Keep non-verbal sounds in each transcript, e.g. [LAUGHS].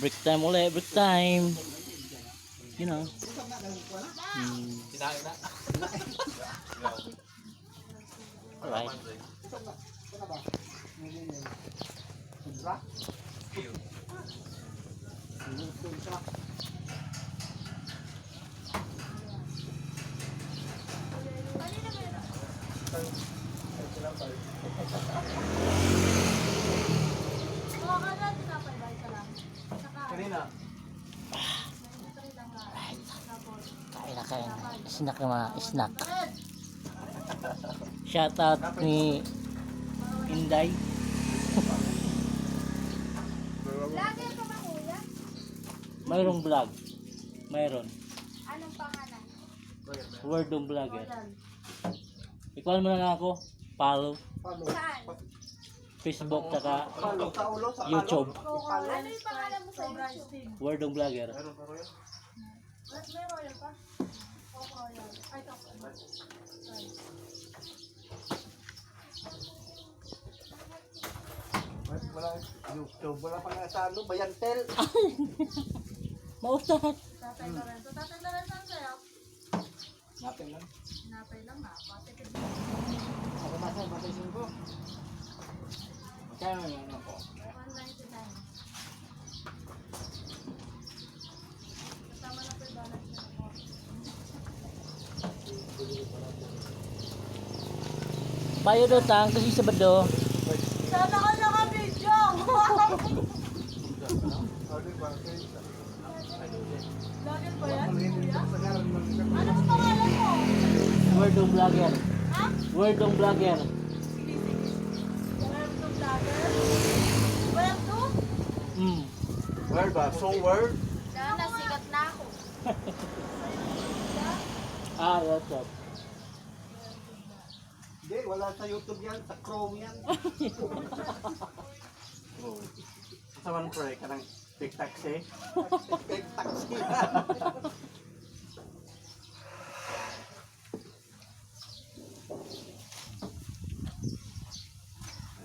Break time ulit, break time. You know. Hmm. Alright. Oo, Snack na mga snack. bread. Shout out ni Inday. Mayroong vlog. Mayroon. Anong pangalan? Word ng vlogger. Ikaw mo na lang ako. Follow. Saan? Facebook tsaka YouTube. Ano yung pangalan mo sa YouTube? Word ng vlogger. Meron pa Wala. YouTube. Wala pa nga sa ano, Bayantel. [LAUGHS] Mautat. Tatay Lorenzo. Tatay Lorenzo, ano sa'yo? Natin lang. Napay lang na. Pati ka Ako nasa, matay ko. Magkano yung ano ko? 199. Kasama na po yung balance niya ako. Bayad utang kasi Sabado. Sana ka! Sorry, bakit? Login ba yan? Sa Ano ang pangalan mo? Word ng vlogger. Ha? Word ng vlogger. Sige, sige. To vlogger? Web to? Hmm. Word ba? So word? Sana, sikat na ako. [LAUGHS] Ah, that's it. Hindi, wala sa YouTube yan. Sa Chrome yan. Chrome. [LAUGHS] Sa man pre, kanang TikTok si. TikTok si.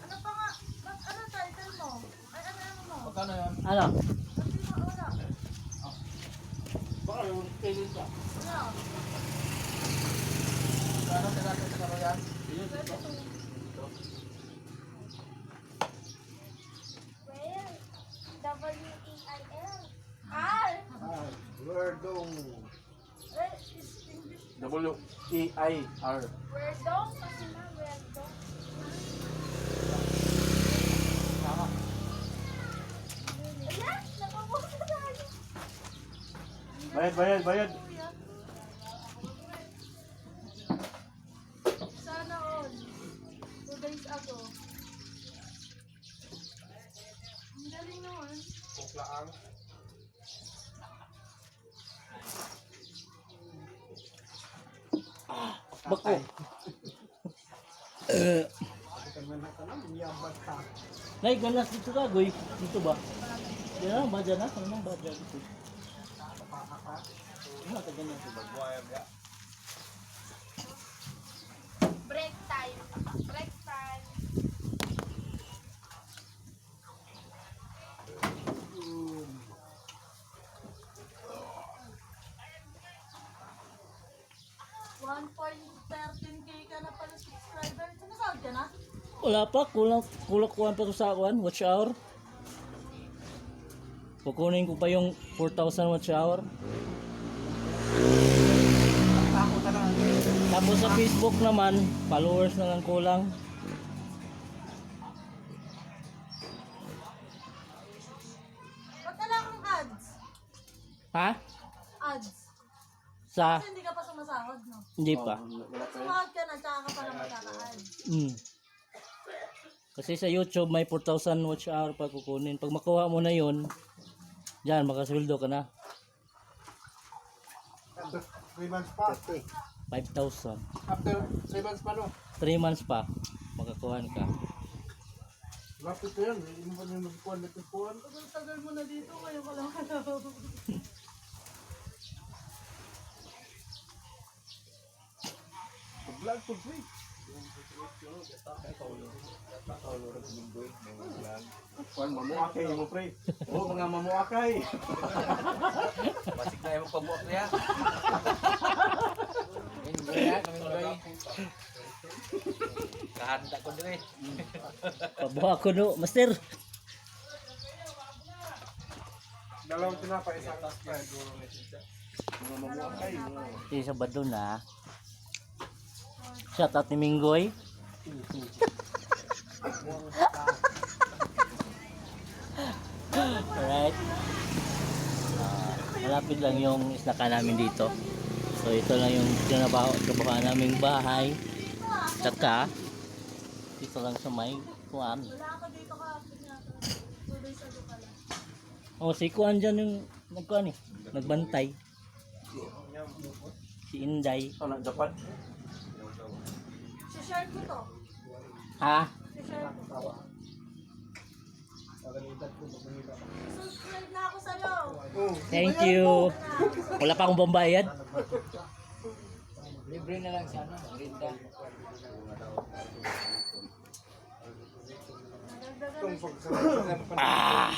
Ano pa nga? Ba't ano title mo? Ay, ano yan? Baka yung kailan ka. Ano? W-E-I-L. R. Ah, Wordong. Eh, English. W-E-I-R. Werdong? Kasi na, werdong. Tama. Bayad, bayad, bayad. Kuklaang. Bako. Eh, Nay, ganas dito ka, goy. Dito ba? Yan na, ba dyan na? Ano nang ba dyan dito? Ano ka ganyan? Break time. Break time point thirteen K ka na pala subscriber. Sumasahod ka na? Wala pa, kulang, kulang kuhan pa ko sa akuan, watch hour. Kukunin ko pa yung 4,000 watch hour. Tapos sa Facebook naman, followers na lang kulang. Ba't wala kang ads? Ha? Ads. Sa? Kasi hindi ka pa sumasahod, no? Hindi pa. Sumahod ka na, tsaka ka pa na magkaka-ads. Mm. Kasi sa YouTube may 4,000 watch hour pa kukunin. Pag makuha mo na yun, dyan, makasweldo ka na. After 3 months pa. 5,000. After 3 months pa no? 3 months pa, makakuha ka. Lapit na yan. Hindi mo nyo magkuhan na tupuan. Tagal mo na dito, ngayon ka lang alam. Vlog to free. Kuan mamuakay mo pre. Oh, mga mamuakay. Masik na yung pamuak niya. Enjoy ya, kami enjoy. Kahanda ko din eh. Pabuha ko no, master. Dalawang tinapay isang spread. Mga mamuakay. Si sa Bado na. Shout out ni Minggoy. Alright. Ah, malapit lang yung isnaka namin dito. So ito lang yung trabaho, trabaho naming bahay. Tsaka dito lang sa may kuan. Oh, si kuan dyan yung nagkuan eh. Nagbantay. Si Inday. Ano dapat? Si-share ko to. Ha? Si-share ko. Subscribe na ako sa'yo. Thank you. Wala pa akong bambayad. Libre na lang siya, no? Rinda. Ah!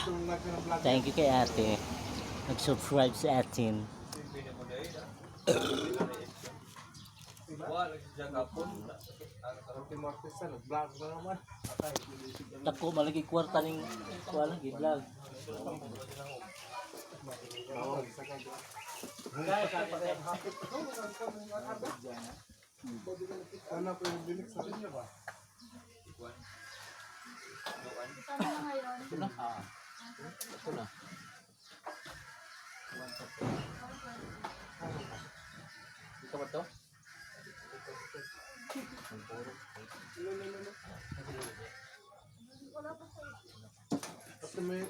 Thank you kay ate. Nag-subscribe sa atin. Tako malagi kwarta ning kuan lagi vlog. Sabi na ngayon. Ito na. Ito ba to? Wala pa sa'yo. Kasi may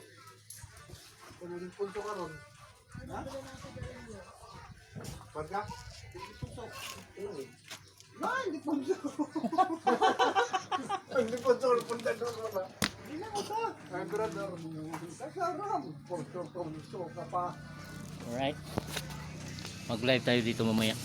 Kunin punto ka ron. Sa Garillo. Pagka? Hindi punto. Na, hindi punto. Hindi punto. Punta doon mo na. Hindi na. Punto, punto ka pa. Alright. Mag-live tayo dito mamaya.